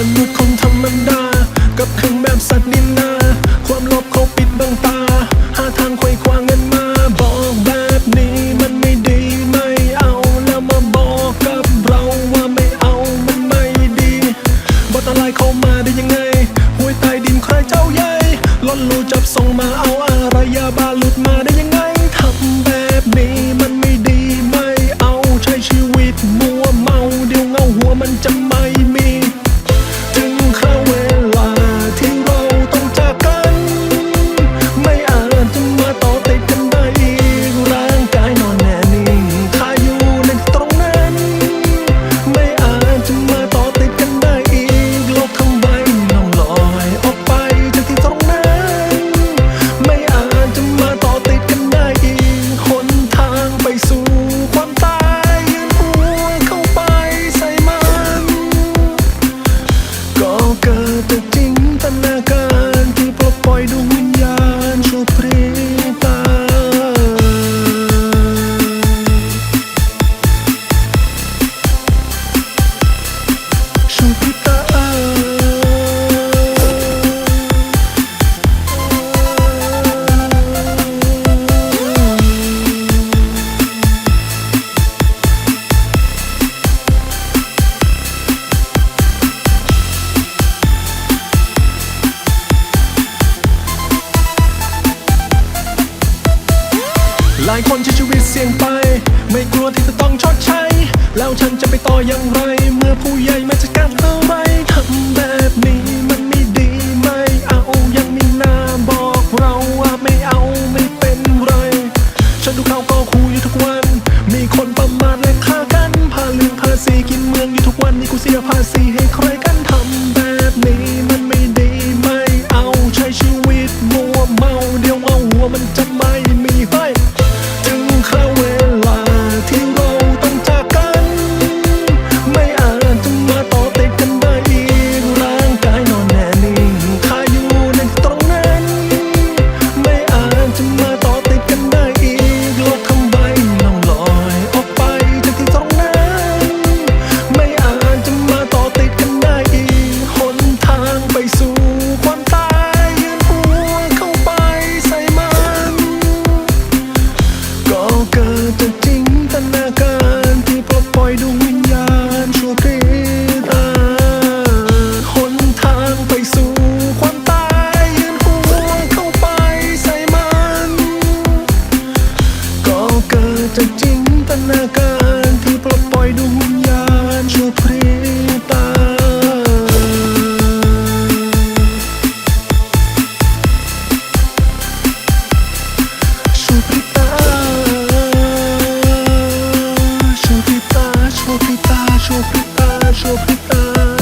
什么空投 หลายคนใช้ชีวิตเสี่ยงไป ไม่กลัวที่จะต้องชดใช้ แล้วฉันจะไปต่ออย่างไร เมื่อผู้ ว่ามันจะไม่ j'en plus pas.